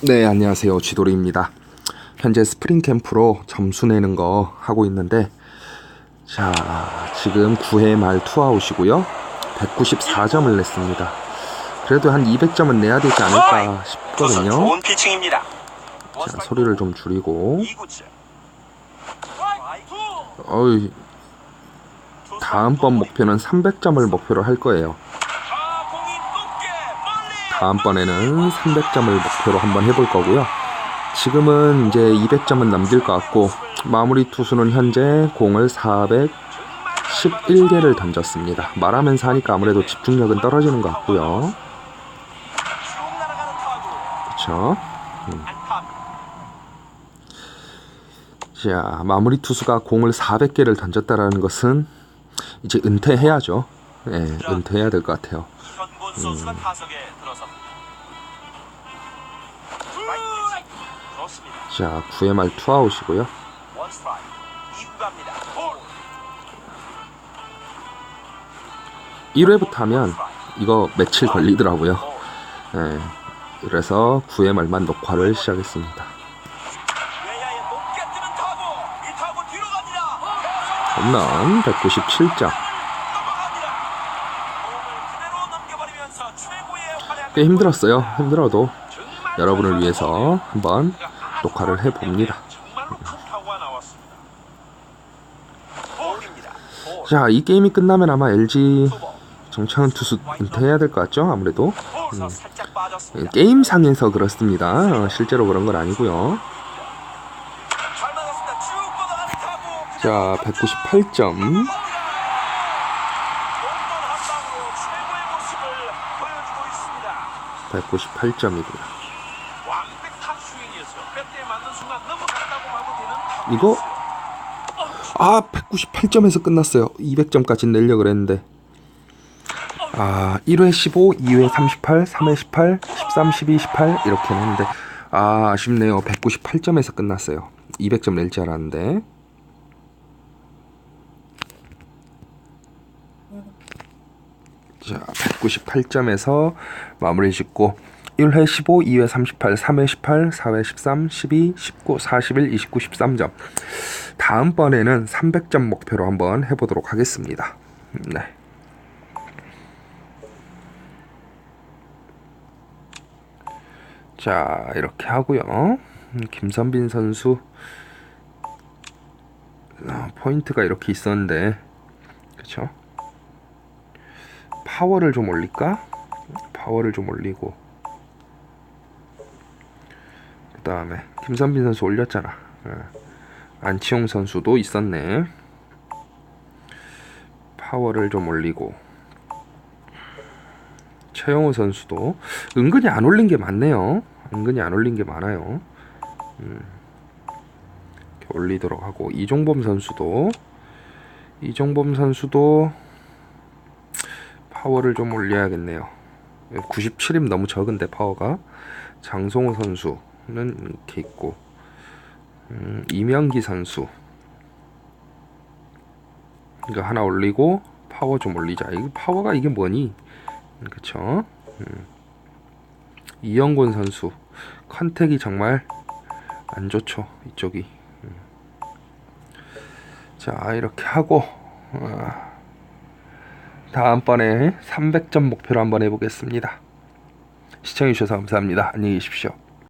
네, 안녕하세요. 지도리입니다. 현재 스프링 캠프로 점수 내는 거 하고 있는데, 자, 지금 9회 말 투아웃이고요. 194점을 냈습니다. 그래도 한 200점은 내야 되지 않을까 싶거든요. 좋은 피칭입니다. 자, 소리를 좀 줄이고. 어이, 다음번 목표는 300점을 목표로 할 거예요. 다음번에는 300점을 목표로 한번 해볼 거고요. 지금은 이제 200점은 남길 것 같고 마무리 투수는 현재 공을 411개를 던졌습니다. 말하면서 하니까 아무래도 집중력은 떨어지는 것 같고요. 그렇죠. 자, 마무리 투수가 공을 400개를 던졌다라는 것은 이제 은퇴해야죠. 예, 은퇴해야 될 것 같아요. 선수가 타석에 들어섭니다. 자, 9회 말 투아웃이고요. 원 스트라이크. 이구 갑니다. 볼. 1회부터 하면 이거 며칠 걸리더라고요. 예, 그래서 9회 말만 녹화를 시작했습니다. 홈런 197점. 넘어갑니다. 공을 그대로 넘겨버리면서 최고의 활약을 꽤 힘들었어요. 힘들어도 여러분을 위해서 한번 녹화를 해봅니다. 자, 이 게임이 끝나면 아마 LG. 정창훈 투수 은퇴해야 될 것 같죠? 아무래도 빠졌습니다. 게임상에서 그렇습니다. 어, 실제로 그런 건 아니고요. 자, 198점. 홈런 한 방으로 최고의 모습을 보여주고 있습니다. 198점이고요. 완벽한 스윙이었어요. 뼈대에 맞는 순간 넘어갔다고 봐도 되는 타구. 이거? 아 198점에서 끝났어요. 200점까지 내려고 그랬는데. 아 1회 15 2회 38 3회 18 13 12 18 이렇게 했는데. 아 아쉽네요. 198점에서 끝났어요. 200점 낼 줄 알았는데 자 198점에서 마무리 짓고 1회 15, 2회 38, 3회 18, 4회 13, 12, 19, 41, 29, 13점. 다음번에는 300점 목표로 한번 해보도록 하겠습니다. 네. 자, 이렇게 하고요. 음, 김선빈 선수 아, 포인트가 이렇게 있었는데, 그렇죠? 파워를 좀 올릴까? 파워를 좀 올리고. 그 다음에 김선빈 선수 올렸잖아. 예. 안치홍 선수도 있었네. 파워를 좀 올리고 최영호 선수도 은근히 안 올린 게 많네요. 은근히 안 올린 게 많아요. 음. 올리도록 하고 이종범 선수도 이종범 선수도 파워를 좀 올려야겠네요. 97임 너무 적은데 파워가 장성호 선수는 이렇게 있고 음, 이명기 선수 이거 하나 올리고 파워 좀 올리자. 이 파워가 이게 뭐니? 음, 그쵸? 음. 이영곤 선수 컨택이 정말 안 좋죠. 이쪽이. 음. 자 이렇게 하고 아, 다음번에 300점 목표로 한번 해보겠습니다. 시청해주셔서 감사합니다. 안녕히 계십시오.